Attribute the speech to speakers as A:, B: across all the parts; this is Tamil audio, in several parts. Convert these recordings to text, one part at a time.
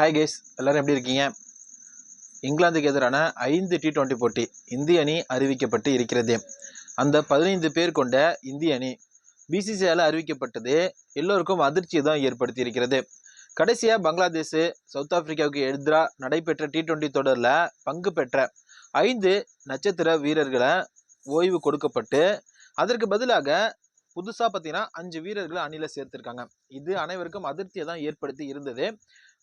A: ஹாய் கேஸ் எல்லாரும் எப்படி இருக்கீங்க? இங்கிலாந்துக்கு எதிரான ஐந்து டி டுவெண்ட்டி போட்டி இந்திய அணி அறிவிக்கப்பட்டு இருக்கிறது. அந்த பதினைந்து பேர் கொண்ட இந்திய அணி பிசிசிஐல அறிவிக்கப்பட்டது எல்லோருக்கும் அதிர்ச்சியை தான் ஏற்படுத்தி இருக்கிறது. கடைசியாக பங்களாதேஷ் சவுத் ஆப்பிரிக்காவுக்கு எதிராக நடைபெற்ற டி டுவெண்ட்டி தொடரில் பங்கு பெற்ற ஐந்து நட்சத்திர வீரர்களை ஓய்வு கொடுக்கப்பட்டு அதற்கு பதிலாக புதுசாக பார்த்தீங்கன்னா அஞ்சு வீரர்களை அணில சேர்த்துருக்காங்க. இது அனைவருக்கும் அதிருப்தியை தான் ஏற்படுத்தி இருந்தது.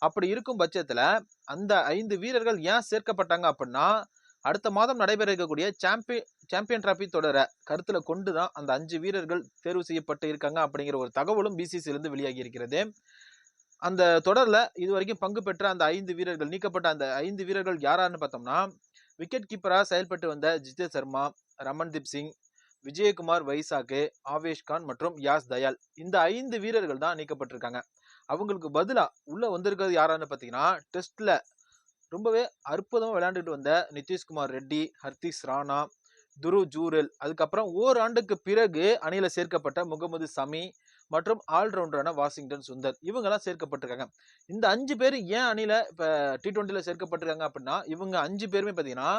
A: அப்படி இருக்கும் பட்சத்தில் அந்த ஐந்து வீரர்கள் ஏன் சேர்க்கப்பட்டாங்க அப்படின்னா அடுத்த மாதம் நடைபெற இருக்கக்கூடிய சாம்பியன் சாம்பியன் டிராபி தொடரை கருத்தில் கொண்டு தான் அந்த அஞ்சு வீரர்கள் தேர்வு செய்யப்பட்டு இருக்காங்க அப்படிங்கிற ஒரு தகவலும் பிசிசிலிருந்து வெளியாகி இருக்கிறது. அந்த தொடரில் இது வரைக்கும் பங்கு பெற்ற அந்த ஐந்து வீரர்கள் நீக்கப்பட்ட அந்த ஐந்து வீரர்கள் யாரான்னு பார்த்தோம்னா விக்கெட் கீப்பராக செயல்பட்டு வந்த ஜிஜே சர்மா ரமன்தீப் சிங் விஜயகுமார் வைசாக்கு ஆவேஷ் கான் மற்றும் யாஸ் தயால் இந்த ஐந்து வீரர்கள் தான் நீக்கப்பட்டிருக்காங்க. அவங்களுக்கு பதிலாக உள்ளே வந்திருக்கிறது யாரான்னு பார்த்தீங்கன்னா டெஸ்ட்டில் ரொம்பவே அற்புதமாக விளையாண்டுட்டு வந்த நிதிஷ்குமார் ரெட்டி ஹர்திஷ் ராணா துரு ஜூரல். அதுக்கப்புறம் ஓராண்டுக்கு பிறகு அணியில் சேர்க்கப்பட்ட முகமது சமி மற்றும் ஆல்ரவுண்டரான வாஷிங்டன் சுந்தர். இவங்கெல்லாம் சேர்க்கப்பட்டிருக்காங்க. இந்த அஞ்சு பேர் ஏன் அணியில் இப்போ டி டுவெண்ட்டியில் சேர்க்கப்பட்டிருக்காங்க அப்படின்னா இவங்க அஞ்சு பேருமே பார்த்தீங்கன்னா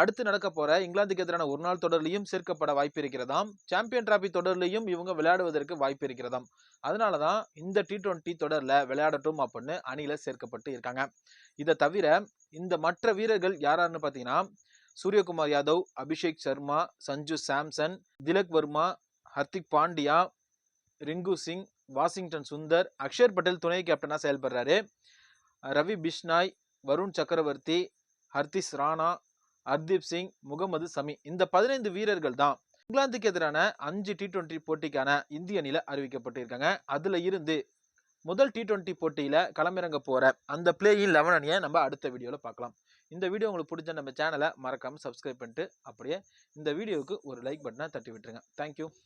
A: அடுத்து நடக்க போற இங்கிலாந்துக்கு எதிரான ஒரு நாள் தொடர்லையும் சேர்க்கப்பட வாய்ப்பு இருக்கிறதாம். சாம்பியன் டிராபி தொடர்லையும் இவங்க விளையாடுவதற்கு வாய்ப்பு இருக்கிறதாம். அதனாலதான் இந்த டி டுவெண்ட்டி தொடர்ல விளையாடட்டும் அப்படின்னு அணியில சேர்க்கப்பட்டு இருக்காங்க. இதை தவிர இந்த மற்ற வீரர்கள் யாராருன்னு பார்த்தீங்கன்னா சூரியகுமார் யாதவ் அபிஷேக் சர்மா சஞ்சு சாம்சன் திலக் வர்மா ஹர்திக் பாண்டியா ரிங்கு சிங் வாஷிங்டன் சுந்தர் அக்ஷர் பட்டேல் துணை கேப்டனா செயல்படுறாரு. ரவி பிஷ்னாய் வருண் சக்கரவர்த்தி ஹர்திஷ் ராணா ஹர்தீப் சிங் முகமது சமி. இந்த பதினைந்து வீரர்கள் தான் இங்கிலாந்துக்கு எதிரான அஞ்சு டி டுவெண்ட்டி போட்டிக்கான இந்திய அணியில் அறிவிக்கப்பட்டிருக்காங்க. அதில் இருந்து முதல் டி டுவெண்ட்டி போட்டியில் களமிறங்க போகிற அந்த பிளேயின் லெவன் அணியை நம்ம அடுத்த வீடியோவில் பார்க்கலாம். இந்த வீடியோ உங்களுக்கு பிடிச்ச நம்ம சேனலை மறக்காமல் சப்ஸ்கிரைப் பண்ணிட்டு அப்படியே இந்த வீடியோவுக்கு ஒரு லைக் பட்டனை தட்டி விட்டுருங்க. தேங்க்யூ